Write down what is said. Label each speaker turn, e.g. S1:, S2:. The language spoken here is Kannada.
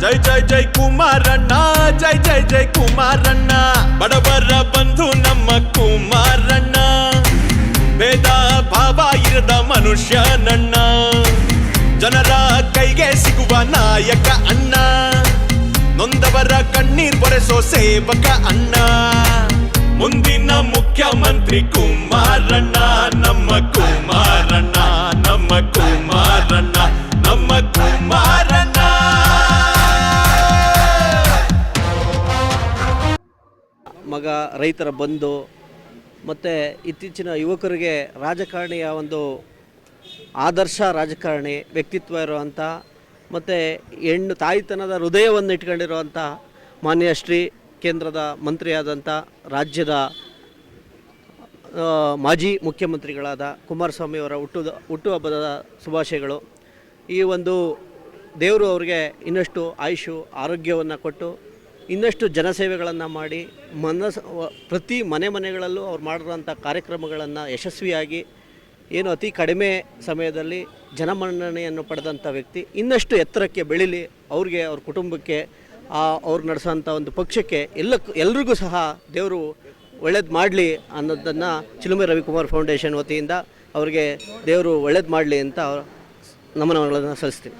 S1: ಜೈ ಜೈ ಕುಮಾರಣ್ಣ ಜೈ ಜೈ ಜೈ ಕುಮಾರಣ್ಣ ಬಡವರ ಬಂಧು ನಮ್ಮ ಕುಮಾರಣ್ಣ. ಭೇದ ಭಾವ ಇರದ ಮನುಷ್ಯನಣ್ಣ. ಜನರ ಕೈಗೆ ಸಿಗುವ ನಾಯಕ ಅಣ್ಣ. ನೊಂದವರ ಕಣ್ಣೀರ್ ಬರೆಸೋ ಸೇವಕ ಅಣ್ಣ. ಮುಂದಿನ ಮುಖ್ಯಮಂತ್ರಿ ಕುಮಾರಣ್ಣ. ನಮ್ಮ ಕುಮಾರಣ್ಣ ನಮ್ಮ ಕುಮಾರಣ್ಣ.
S2: ಮಗ ರೈತರ ಬಂಧು ಮತ್ತು ಇತ್ತೀಚಿನ ಯುವಕರಿಗೆ ರಾಜಕಾರಣಿಯ ಒಂದು ಆದರ್ಶ ರಾಜಕಾರಣಿ ವ್ಯಕ್ತಿತ್ವ ಇರುವಂಥ ಮತ್ತು ಹೆಣ್ಣು ತಾಯಿತನದ ಹೃದಯವನ್ನು ಇಟ್ಕೊಂಡಿರುವಂಥ ಮಾನ್ಯ ಶ್ರೀ ಕೇಂದ್ರದ ಮಂತ್ರಿಯಾದಂಥ ರಾಜ್ಯದ ಮಾಜಿ ಮುಖ್ಯಮಂತ್ರಿಗಳಾದ ಕುಮಾರಸ್ವಾಮಿಯವರ ಹುಟ್ಟುದ ಹುಟ್ಟುಹಬ್ಬದ ಶುಭಾಶಯಗಳು. ಈ ಒಂದು ದೇವರು ಅವರಿಗೆ ಇನ್ನಷ್ಟು ಆಯುಷು, ಆರೋಗ್ಯವನ್ನು ಕೊಟ್ಟು ಇನ್ನಷ್ಟು ಜನಸೇವೆಗಳನ್ನು ಮಾಡಿ ಮನಸ್ ಪ್ರತಿ ಮನೆ ಮನೆಗಳಲ್ಲೂ ಅವ್ರು ಮಾಡಿರುವಂಥ ಕಾರ್ಯಕ್ರಮಗಳನ್ನು ಯಶಸ್ವಿಯಾಗಿ, ಏನು ಅತಿ ಕಡಿಮೆ ಸಮಯದಲ್ಲಿ ಜನಮನ್ನಣೆಯನ್ನು ಪಡೆದಂಥ ವ್ಯಕ್ತಿ, ಇನ್ನಷ್ಟು ಎತ್ತರಕ್ಕೆ ಬೆಳೀಲಿ, ಅವ್ರಿಗೆ ಅವ್ರ ಕುಟುಂಬಕ್ಕೆ, ಆ ಅವ್ರು ನಡೆಸೋಂಥ ಒಂದು ಪಕ್ಷಕ್ಕೆ ಎಲ್ಲಕ್ಕೂ ಎಲ್ರಿಗೂ ಸಹ ದೇವರು ಒಳ್ಳೇದು ಮಾಡಲಿ ಅನ್ನೋದನ್ನು ಚಿಲುಮೆ ರವಿಕುಮಾರ್ ಫೌಂಡೇಶನ್ ವತಿಯಿಂದ ಅವರಿಗೆ ದೇವರು ಒಳ್ಳೇದು ಮಾಡಲಿ ಅಂತ ನಮನಗಳನ್ನು ಸಲ್ಲಿಸ್ತೀನಿ